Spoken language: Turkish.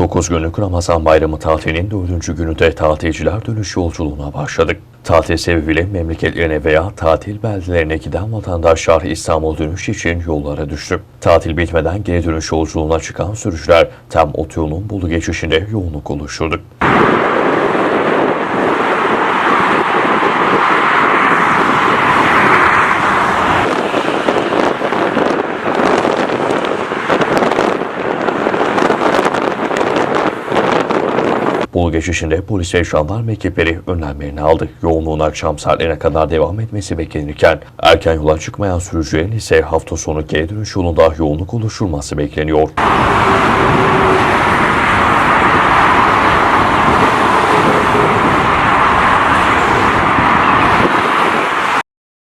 9 günlük Ramazan bayramı tatilinin 4. günü de tatilciler dönüş yolculuğuna başladık. Tatil sebebiyle memleketlerine veya tatil beldelerine giden vatandaşlar İstanbul dönüş için yollara düştü. Tatil bitmeden geri dönüş yolculuğuna çıkan sürücüler tam otoyolun Bolu geçişinde yoğunluk oluşturdu. Bolu geçişinde polis ve jandarma ekipleri önlemlerini aldı. Yoğunluğun akşam saatlerine kadar devam etmesi beklenirken erken yola çıkmayan sürücülerin ise hafta sonu geri dönüş yolunda yoğunluk oluşturması bekleniyor.